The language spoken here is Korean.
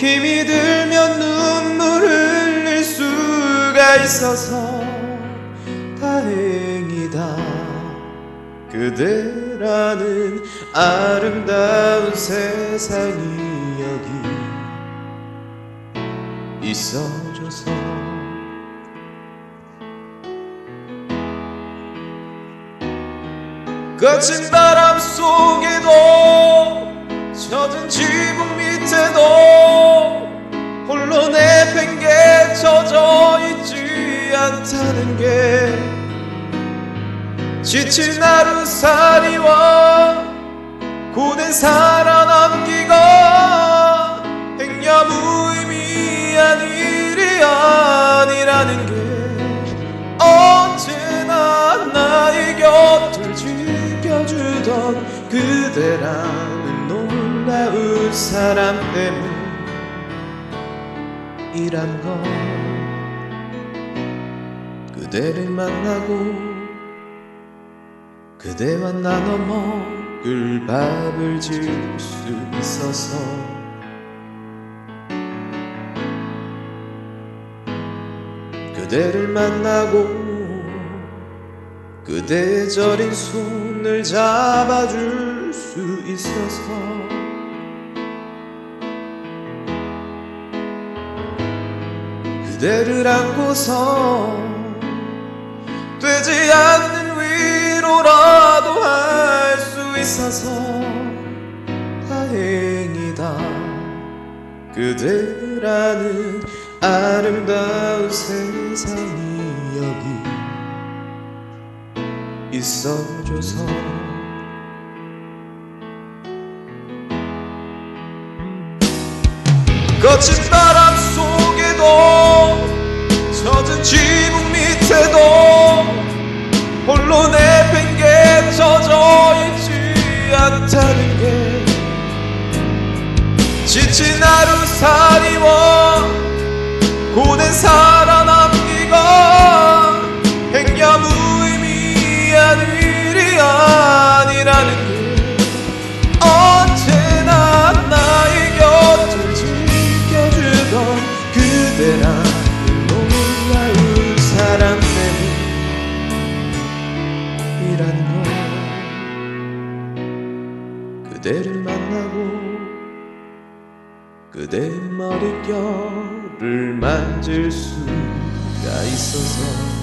힘이 들면 눈물 흘릴 수가 있어서 다행이다. 그대라는 아름다운 세상이 여기 있어줘서. 거친 바람 속에도 지친 하루살이와 고된 살아남기가 행여 무의미한 일이 아니라는 게 언제나 나의 곁을 지켜주던 그대라는 놀라운 사람 때문이란 걸 그대를 만나고 그대와 나눠 먹을 밥을 줄수 있어서 그대를 만나고 그대의 저린 손을 잡아줄 수 있어서 그대를 안고서 되지 않는 그대라는 아름다운 세상이 여기 있어줘서. 거친 바람 속에도 젖은 지붕 밑에도 지친 하루살이와 고된 살아남기가 행여 무의미한 일이 아니라는 게 언제나 나의 곁을 지켜주던 그대라는 놀라운 사람 때문이란 걸 그대를 만나고 그대 머릿결을 만질 수가 있어서